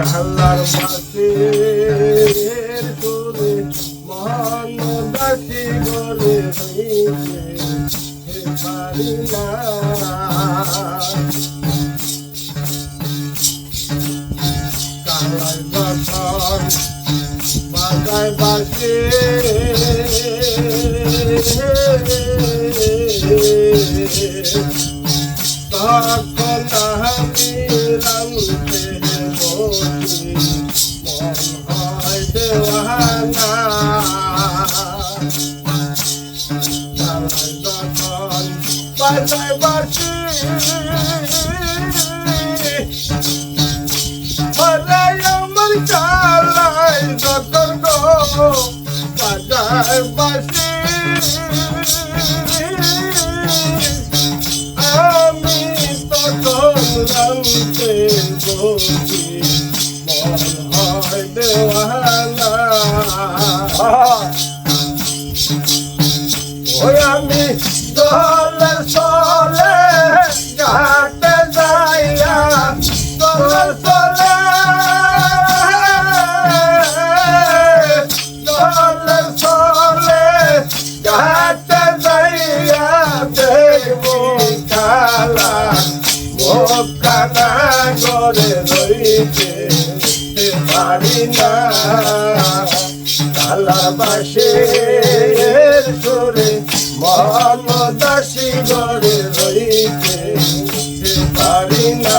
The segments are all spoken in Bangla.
আল্লাহর মাসের তোরে মহান দাসী গরে হইতে হে পারি না বছর বাজায় বাসে। বাজায় বাসে Paray আমার চালাই যতন গো বাজার বাসি আমি তখন রামতে বসি মোকানা করে রইতে পারি না ভালোবাসের সুরে মন দাসী গড়ে রইতে পারি না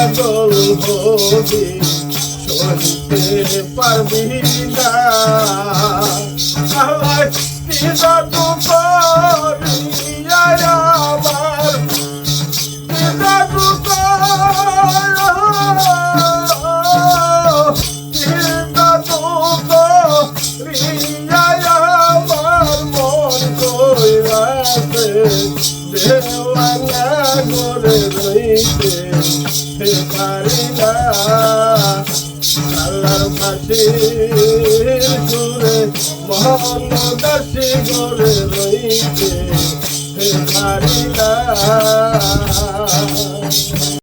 পাগল হবি সইতে পারবি না আমার পিতা তো করিয়া করে রইতে হে পারি না আল্লাহর ফাঁসি সুরে মহান দাসী করে রইতে হে পারি না